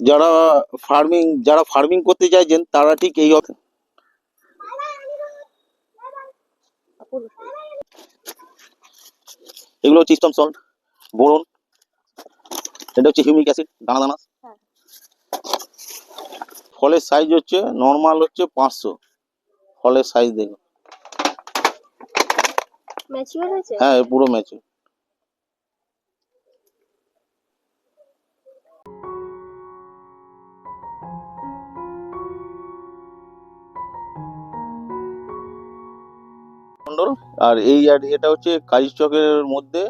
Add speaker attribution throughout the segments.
Speaker 1: যারা ফার্মিং যারা ফার্মিং করতে চাইছেন তারা ঠিক এই এগুলো হচ্ছে স্টম সল্ট বোরন। এটা হচ্ছে হিউমিক অ্যাসিড দানা দানা। ফলের সাইজ হচ্ছে নর্মাল হচ্ছে পাঁচশো। ফলের সাইজ দেখুন। হ্যাঁ পুরো ম্যাচে মণ্ডল আর এই আর এটা হচ্ছে কাজী চকের মধ্যে।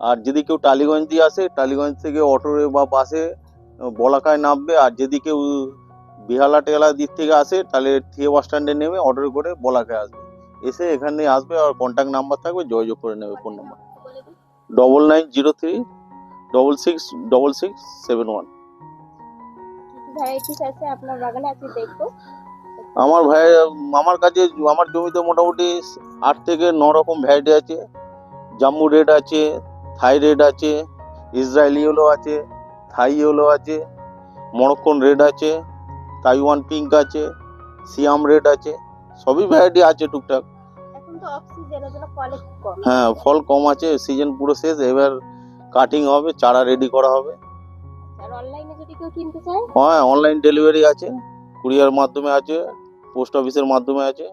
Speaker 1: আর যদি কেউ টালিগঞ্জ দিয়ে আসে, টালিগঞ্জ থেকে অটোরে বা বাসে বলাকায় নামবে। আর যদি কেউ বিহালা টেলা দিক থেকে আসে, তাহলে থিয়ে বাস স্ট্যান্ডে নেমে অটোরে করে বলাকায় আসবে। এসে এখানে আসবে আর কন্ট্যাক্ট নাম্বার থাকবে, যোগাযোগ করে নেবে phone number double nine zero three double six double six seven one
Speaker 2: varieties আছে, আপনার বাগানে আজকে দেখব।
Speaker 1: আমার ভাই আমার কাছে আমার জমিতে মোটামুটি আট থেকে ন রকম ভ্যারাইটি আছে। জাম্বু রেড আছে থাই রেড আছে ইসরায়েলি ইয়েলো আছে থাই ইয়েলো আছে মরক্কন রেড আছে তাইওয়ান পিঙ্ক আছে সিয়াম রেড আছে সবই ভ্যারাইটি আছে টুকটাক। হ্যাঁ ফল কম আছে সিজন পুরো শেষ এবার কাটিং হবে চারা রেডি করা হবে। হ্যাঁ অনলাইন ডেলিভারি আছে কুরিয়ার মাধ্যমে আছে পোস্ট অফিসের মাধ্যমে আছে।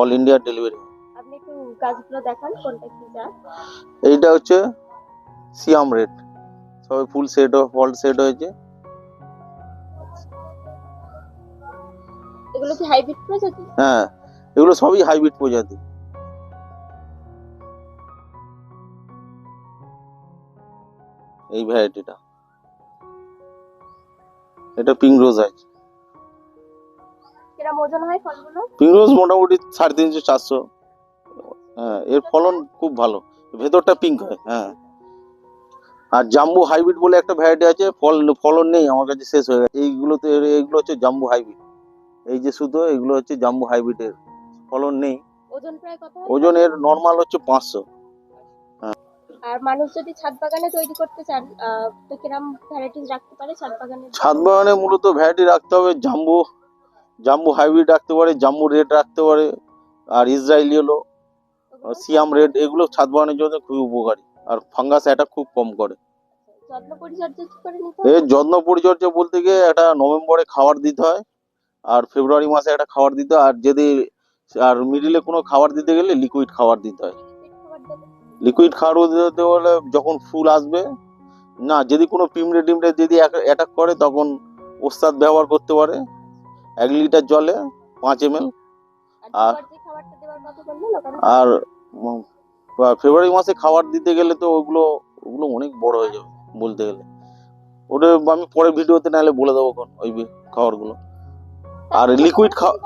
Speaker 1: অল ইন্ডিয়া ডেলিভারি
Speaker 2: আপনি একটু গাছগুলো দেখান কোনটা কি গাছ
Speaker 1: এইটা হচ্ছে সিয়াম রেড সবাই ফুল সেট ফল সেট হয়েছে।
Speaker 2: এগুলো কি হাইব্রিড প্রজাতি?
Speaker 1: হ্যাঁ এগুলো সবই হাইব্রিড প্রজাতি। এই ভ্যারাইটিটা এটা পিঙ্ক রোজ আছে।
Speaker 2: কিরম ওজন হয় ফলগুলো?
Speaker 1: পিঙ্ক রোজ মোটামুটি সাড়ে তিনশো চারশো। হ্যাঁ এর ফলন খুব ভালো। ভেতরটা পিঙ্ক হয় হ্যাঁ। আর জাম্বু হাইব্রিড বলে একটা ভ্যারাইটি আছে ফল ফলন নেই আমার কাছে শেষ হয়ে গেছে। এইগুলোতে এইগুলো হচ্ছে জাম্বু হাইব্রিড। এই যে শুধু এগুলো হচ্ছে জাম্বু হাইব্রিডের। ফলন নেই।
Speaker 2: ওজন প্রায় কত
Speaker 1: ওজনের নর্মাল হচ্ছে পাঁচশো।
Speaker 2: আর মানুষ যদি ছাদ বাগানে তৈরি করতে চান তো কিরম ভ্যারাইটিস রাখতে পারে ছাদ বাগানে
Speaker 1: ছাদ বাগানে মূলত ভ্যারাইটি রাখতে হবে জাম্বু জাম্বু হাইব্রিড রাখতে পারে জাম্বু রেড রাখতে পারে আর ইসরায়েলি হলো সিয়াম রেড এগুলো ছাদ বাগানের জন্য খুবই উপকারী আর ফাঙ্গাস অ্যাটাক খুব কম করে। এর যত্ন পরিচর্যা বলতে গিয়ে একটা নভেম্বরে খাবার দিতে হয় আর ফেব্রুয়ারি মাসে একটা খাবার দিতে হয় আর যদি আর মিডিলে কোনো খাবার দিতে গেলে লিকুইড খাবার দিতে হয়? লিকুইড খাবার দিতে হলে যখন ফুল আসবে না যদি কোনো পিমড়ে টিমড়ে যদি অ্যাটাক করে তখন ওস্তাদ ব্যবহার করতে পারে এক লিটার জলে পাঁচ এম
Speaker 2: এল
Speaker 1: আর- আর ফেব্রুয়ারি মাসে খাবার দিতে গেলে তো ওগুলো ওগুলো অনেক বড় হয়ে যাবে বলতে গেলে। ওটা আমি পরে ভিডিওতে নাহলে বলে দেবো কোন ওই খাবারগুলো। আর
Speaker 2: লিকুইড
Speaker 1: খাওয়া-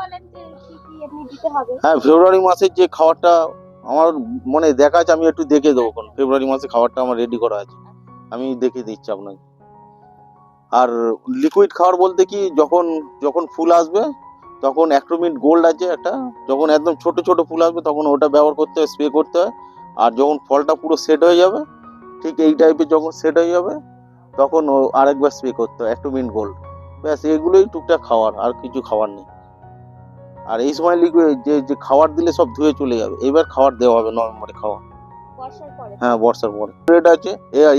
Speaker 1: হ্যাঁ ফেব্রুয়ারি মাসের যে খাবারটা আমার মনে দেখা আছে আমি একটু দেখে দেবো কোন ফেব্রুয়ারি মাসে খাবারটা আমার রেডি করা আছে। আমি দেখে দিচ্ছি আপনাকে। আর লিকুইড খাবার বলতে কি যখন যখন ফুল আসবে তখন অ্যাক্রোমিট গোল্ড আছে একটা যখন একদম ছোট ছোট ফুল আসবে তখন ওটা ব্যবহার করতে হয় স্প্রে করতে হয় আর যখন ফলটা পুরো সেট হয়ে যাবে ঠিক এই টাইপের যখন সেট হয়ে যাবে তখন ও আরেকবার স্প্রে করতে হয় অ্যাক্রোমিট গোল্ড ব্যাস এগুলোই টুকটাক খাওয়ার আর কিছু খাবার নেই। আর এই সময় লিকুইড যে যে খাবার দিলে সব ধুয়ে চলে যাবে এবার খাবার দেওয়া হবে নভেম্বরে খাওয়া। হ্যাঁ বর্ষার পরে। এটা আছে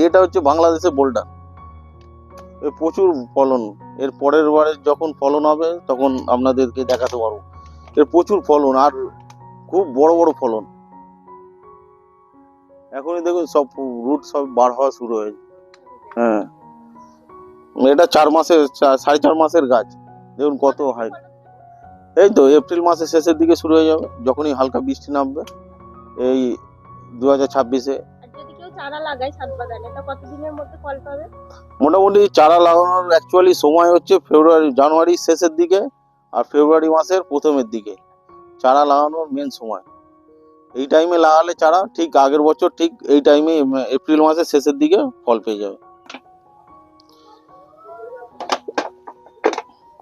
Speaker 1: এটা হচ্ছে বাংলাদেশের বোল্ডার প্রচুর ফলন। এর পরের বারে যখন ফলন হবে, তখন আপনাদেরকে দেখাতে পারব। এর প্রচুর ফলন আর খুব বড় বড় ফলন। এখনই দেখুন সব রুট সব বার হওয়া শুরু হয়েছে হ্যাঁ। এটা চার মাসের সাড়ে চার মাসের গাছ। দেখুন কত হাই। এই তো এপ্রিল মাসের শেষের দিকে শুরু হয়ে যাবে, যখনই হালকা বৃষ্টি নামবে, এই দু হাজার ছাব্বিশে।
Speaker 2: চারা ছাদ বাগানে। তা কতদিনের মধ্যে ফল পাবে?
Speaker 1: মোটামুটি চারা লাগানোর অ্যাকচুয়ালি সময় হচ্ছে ফেব্রুয়ারি জানুয়ারির শেষের দিকে আর ফেব্রুয়ারি মাসের প্রথমের দিকে। চারা লাগানোর মেন সময়। এই টাইমে লাগালে চারা ঠিক আগের বছর ঠিক এই টাইমে এপ্রিল মাসের শেষের দিকে ফল পেয়ে যাবে।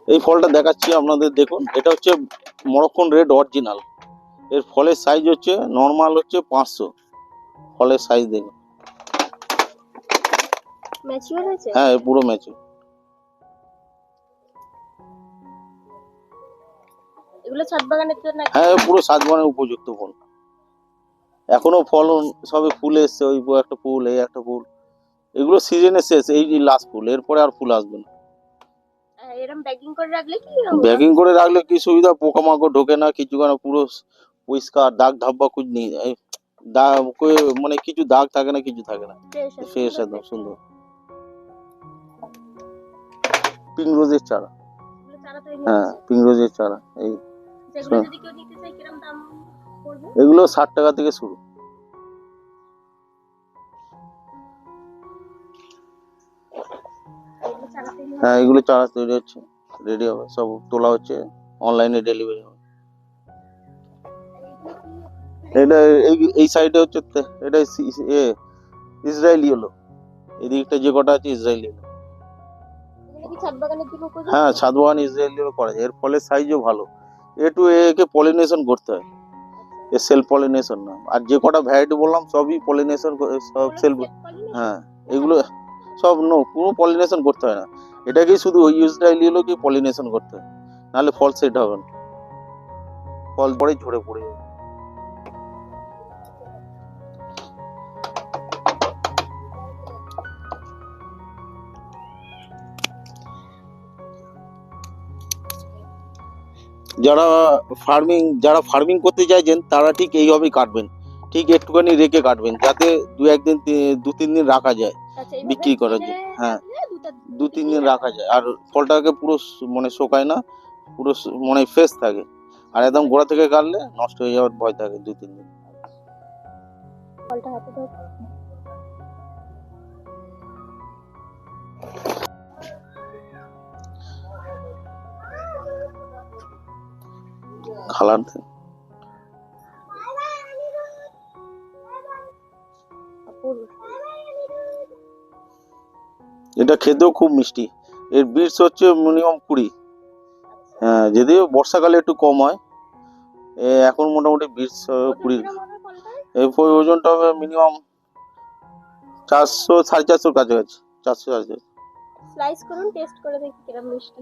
Speaker 1: এই ফলটা দেখাচ্ছি আপনাদের, দেখুন। এটা হচ্ছে মরক্কন রেড অরিজিনাল। এর ফলের সাইজ হচ্ছে নর্মাল হচ্ছে পাঁচশো। ফলের সাইজ দেখুন।
Speaker 2: ম্যাচিওর হয়েছে?
Speaker 1: হ্যাঁ পুরো ম্যাচিওর
Speaker 2: এগুলো ছাদ বাগানের
Speaker 1: হ্যাঁ পুরো ছাদ বাগানের উপযুক্ত ফল। এখনও ফলন সবে ফুল এসছে ওই একটা ফুল এই একটা ফুল। এগুলো সিজনে শেষ এই যে লাস্ট ফুল এরপরে আর ফুল আসবে না।
Speaker 2: এরকম ব্যাগিং করে রাখলে কি
Speaker 1: সুবিধা? পোকামাকড় ঢোকে না কিছু কেন পুরো পরিষ্কার দাগ ধাব্বা কিছু নেই দাগ মানে কিছু দাগ থাকে না কিছু থাকে না। ফ্রেশ একদম সুন্দর। পিঙ্ক রোজের চারা।
Speaker 2: এগুলো চারা তৈরি
Speaker 1: হ্যাঁ পিঙ্ক রোজের চারা এই হ্যাঁ। এগুলো ষাট টাকা থেকে শুরু। হ্যাঁ এগুলো চারা তৈরি হচ্ছে রেডি হবে সব তোলা হচ্ছে অনলাইনে ডেলিভারি হবে। এটা এই এই সাইডে হচ্ছে এটা ইসরায়েলি হলো এদিকটা যে কটা আছে ইসরায়েলি হলো
Speaker 2: কি ছাদ বাগানের জন্য উপযুক্ত
Speaker 1: হ্যাঁ ছাদবাগান ইসরায়েলি করা যায়। এর ফলে সাইজও ভালো। এ টু একে পলিনেশন করতে হয়। এ সেলফ পলিনেশন না। আর যে কটা ভ্যারাইটি বললাম সবই পলিনেশন সব সেলফ হ্যাঁ এগুলো সব নো কোনো পলিনেশন করতে হয় না। এটাকেই শুধু ওই ইসরায়েলি হলো কি পলিনেশন করতে হয়। নাহলে ফল সেট হবে না। ফল পরে ঝরে পড়ে যাবে। যারা ফার্মিং যারা ফার্মিং করতে চাইছেন তারা ঠিক এইভাবেই কাটবেন। ঠিক একটুখানি রেখে কাটবেন যাতে দু একদিন দু তিন দিন রাখা যায়
Speaker 2: আচ্ছা,
Speaker 1: বিক্রি করার জন্য, হ্যাঁ। দু তিন দিন রাখা যায়। আর ফলটাকে পুরো মানে শোকায় না পুরো মানে ফ্রেশ থাকে। আর একদম গোড়া থেকে কাটলে নষ্ট হয়ে যাওয়ার ভয় থাকে দু তিন দিন।
Speaker 2: ফলটা হাতে
Speaker 1: খালার
Speaker 2: অপূর্ব
Speaker 1: এটা খেতেও খুব মিষ্টি। এর বিটস হচ্ছে মিনিমাম কুড়ি। হ্যাঁ যদিও বর্ষাকালে একটু কম হয় এখন মোটামুটি বিটস কুড়ি। এই ওজনটা হবে মিনিমাম চারশো, সাড়ে চারশোর কাছাকাছি, চারশো, সাড়ে চারশো।
Speaker 2: স্লাইস করুন, টেস্ট করে দেখি কিরম মিষ্টি।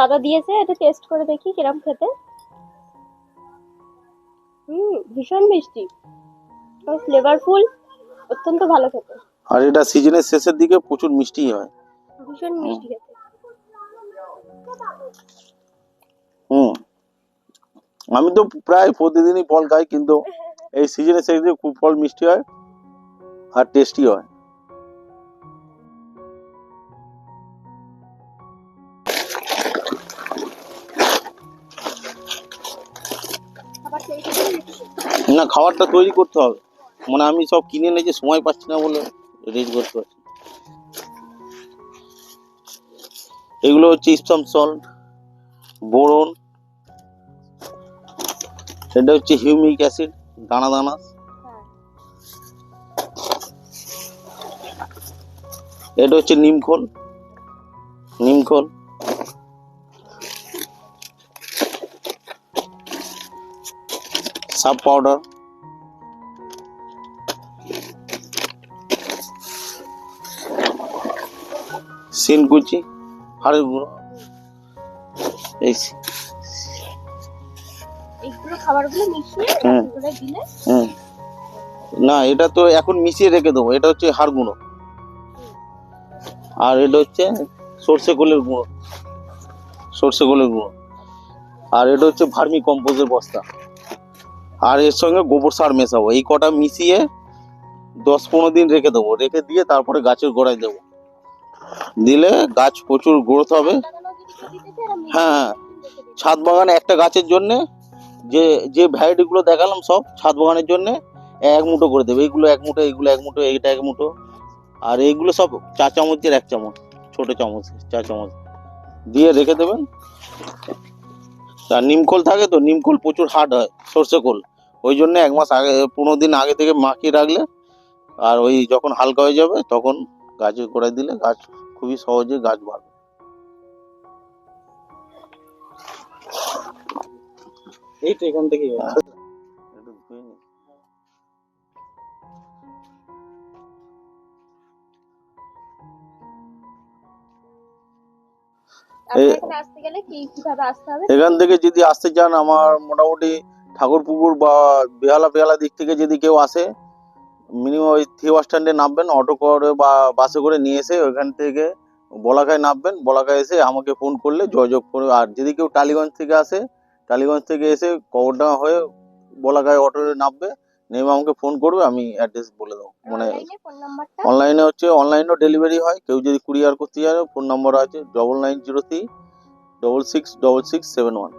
Speaker 2: দাদা দিয়েছে এটা টেস্ট করে দেখি কিরম খেতে। হুম ভীষণ মিষ্টি। ফ্লেভারফুল অত্যন্ত ভালো খেতে।
Speaker 1: আর এটা সিজনের শেষের দিকে প্রচুর মিষ্টি হয়।
Speaker 2: ভীষণ মিষ্টি খেতে।
Speaker 1: হুম। আমি তো প্রায় প্রতিদিনই ফল খাই কিন্তু এই সিজনের শেষে দিকে খুব ফল মিষ্টি হয় আর টেস্টি হয়। না, খাবারটা তৈরি করতে হবে। মানে আমি সব কিনে এনেছি সময় পাচ্ছি না বলে রেডি করতে পারছি এগুলো হচ্ছে ইপসাম সল্ট বোরন এটা হচ্ছে হিউমিক অ্যাসিড দানা দানা। এটা হচ্ছে নিমখোল নিমখোল। সাব পাউডার সিনকুচি হাড়ের গুঁড়ো এই। না এটা তো এখন মিশিয়ে রেখে দেবো। এটা হচ্ছে হাড় গুঁড়ো। আর এটা হচ্ছে সর্ষে কোলের গুঁড়ো। সর্ষে কোলের গুঁড়ো। আর এটা হচ্ছে ভার্মি কম্পোজের বস্তা। আর এর সঙ্গে গোবর সার মেশাবো। এই কটা মিশিয়ে দশ পনেরো দিন রেখে দেবো। রেখে দিয়ে তারপরে গাছের গোড়ায় দেবো। দিলে গাছ প্রচুর গ্রোথ হবে। হ্যাঁ, হ্যাঁ। ছাদ বাগানে একটা গাছের জন্য যে যে ভ্যারাইটিগুলো দেখালাম সব ছাদ বাগানের জন্যে এক মুঠো করে দেবে। এইগুলো এক মুঠো এইগুলো এক মুঠো এইটা এক মুঠো। আর এইগুলো সব চা চামচের এক চামচ ছোটো চামচ চা চামচ। দিয়ে রেখে দেবেন। আর নিমকল থাকে তো নিমকল প্রচুর হার্ড হয় সর্ষে কোল ওই জন্য এক মাস আগে পনেরো দিন আগে থেকে মাখিয়ে রাখলে আর ওই যখন হালকা হয়ে যাবে তখন গাছে করে দিলে গাছ খুবই সহজে গাছ বাড়বে।
Speaker 3: এই তো এখান থেকে
Speaker 4: এখানে
Speaker 1: থেকে যদি আসতে চান আমার মোটামুটি ঠাকুরপুকুর বা বেহালা বেহালা দিক থেকে যদি কেউ আসে মিনিমাম ওই থ্রি বাস স্ট্যান্ডে নামবেন অটো করে বা বাসে করে নিয়ে এসে ওইখান থেকে বলাকায় নামবেন বলাকায় এসে আমাকে ফোন করলে যোগাযোগ করে আর যদি কেউ টালিগঞ্জ থেকে আসে টালিগঞ্জ থেকে এসে কবরডাঙ্গা হয়ে বলাকায় অটো নামবে নেমে আমাকে ফোন করবে আমি অ্যাড্রেস বলে দেবো। মানে
Speaker 4: অনলাইনে
Speaker 1: অনলাইনে হচ্ছে অনলাইনেও ডেলিভারি হয়। কেউ যদি কুরিয়ার করতে চায় ফোন নম্বর আছে double nine zero three double six double six seven one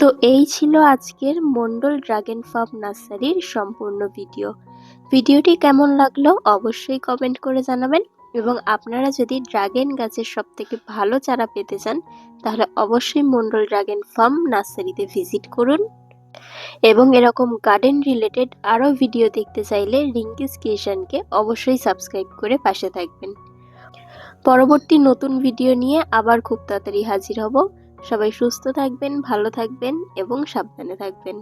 Speaker 2: তো এই ছিল আজকের মন্ডল ড্রাগন ফার্ম নার্সারির সম্পূর্ণ ভিডিও। ভিডিওটি কেমন লাগল অবশ্যই কমেন্ট করে জানাবেন এবং আপনারা যদি ড্রাগন গাছের সব থেকে ভালো চারা পেতে চান তাহলে অবশ্যই মন্ডল ড্রাগন ফার্ম নার্সারিতে ভিজিট করুন। এবং এরকম গার্ডেন রিলেটেড আরও ভিডিও দেখতে চাইলে রিঙ্কিস কিষানকে অবশ্যই সাবস্ক্রাইব করে পাশে থাকবেন। পরবর্তী নতুন ভিডিও নিয়ে আবার খুব তাড়াতাড়ি হাজির হব। সবাই সুস্থ থাকবেন, ভালো থাকবেন এবং সাবধানে থাকবেন।